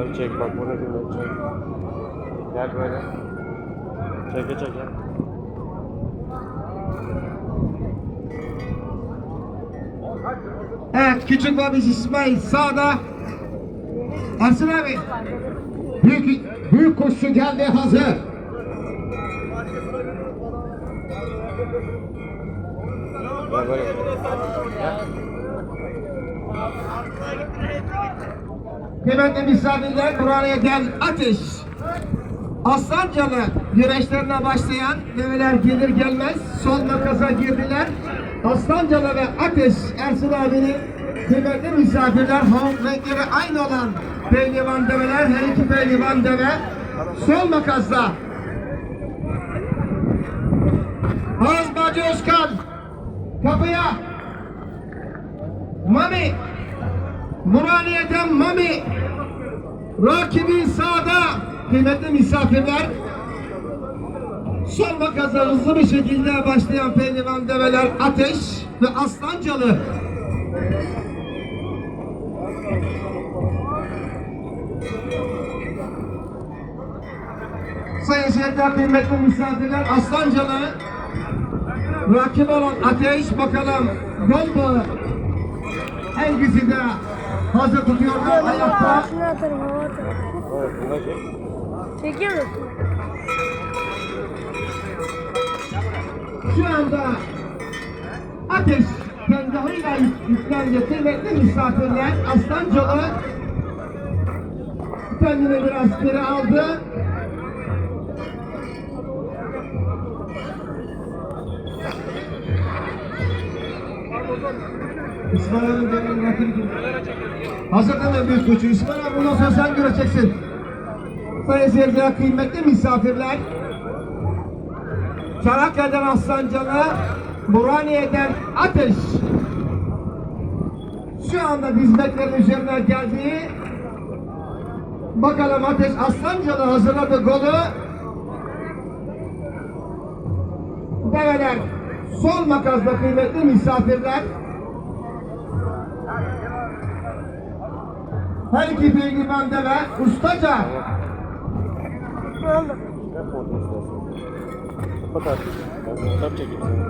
Böyle çek bak bunu dinle çek. Gel böyle. Çeke çeke. Evet küçük babis İsmail sağda. Ersin abi. Büyük, büyük koşu geldi hazır. Gel böyle. Gel. Kıymetli misafirler buraya gel ateş. Aslancalı güreşlerine başlayan develer gelir gelmez sol makasa girdiler. Aslancalı ve Ateş Ersin abinin kıymetli misafirler havuk renkleri aynı olan pehlivan develer her iki pehlivan deve sol makasla. Ağız Bacı Özkan kapıya Mami Muraniye'den Mami Rakibi sağda kıymetli misafirler Son makasa hızlı bir şekilde başlayan pehlivan develer Ateş ve Aslancalı Sayın seyirciler, kıymetli misafirler Aslancalı Rakip olan Ateş bakalım Gol Hangisi de hazır tutuyordu ayakta. Çekiyor musun? Şu anda ateş tezgahıyla yüklendi kıymetli misafirler Aslancalı kendini biraz geri aldı. İsmail Hanım demin rakibi kim? Hazır değil mi büyük koçu? İsmail abi bundan sonra sen göreceksin. Sayın seyirciler, kıymetli misafirler. Çanakkale'den Aslancalı, Burhaniye'den Ateş. Şu anda hizmetlerin üzerine geldiği bakalım Ateş Aslancalı hazırladı golü. Develer sol makasla kıymetli misafirler. Her iki pehlivan deve ustaca. Kapat artık. Ben çekeyim seni.